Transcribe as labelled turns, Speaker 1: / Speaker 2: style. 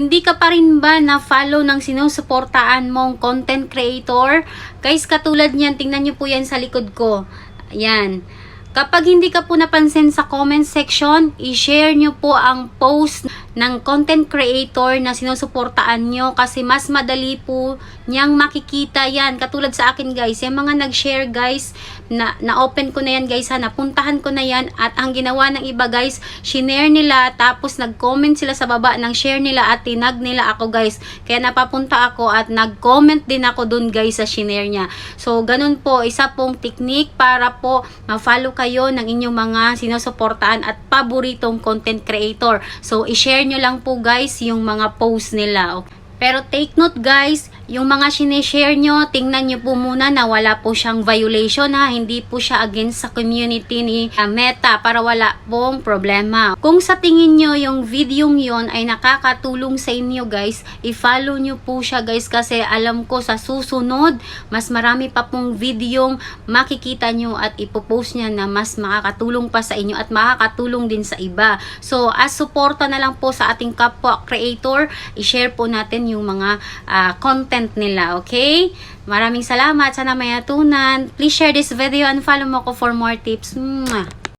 Speaker 1: Hindi ka pa rin ba na-follow ng sinusuportaan mong content creator? Guys, katulad niyan, tingnan niyo po yan sa likod ko. Ayan. Kapag hindi ka po napansin sa comment section, i-share nyo po ang post ng content creator na sinusuportaan nyo kasi mas madali po niyang makikita yan. Katulad sa akin guys, yung mga nag-share guys, na, na-open ko na yan guys ha, napuntahan ko na yan at ang ginawa ng iba guys, shinare nila tapos nag-comment sila sa baba ng share nila at tinag nila ako guys. Kaya napapunta ako at nag-comment din ako dun guys sa shinare niya. So, ganun po, isa pong technique para po ma-follow kayo ng inyong mga sinusuportaan at paboritong content creator. So, i-share nyo lang po guys yung mga post nila. Pero take note guys, yung mga sinishare nyo, tingnan nyo po muna na wala po siyang violation ha. Hindi po siya against sa community ni uh, Meta para wala pong problema. Kung sa tingin nyo yung video yon ay nakakatulong sa inyo guys, i-follow nyo po siya guys kasi alam ko sa susunod, mas marami pa pong video makikita nyo at ipopost niya na mas makakatulong pa sa inyo at makakatulong din sa iba. So as suporta na lang po sa ating kapwa creator, i-share po natin yung mga ah, content nila, okay? Maraming salamat. Sana may atunan. Please share this video and follow mo ko for more tips. Mwah!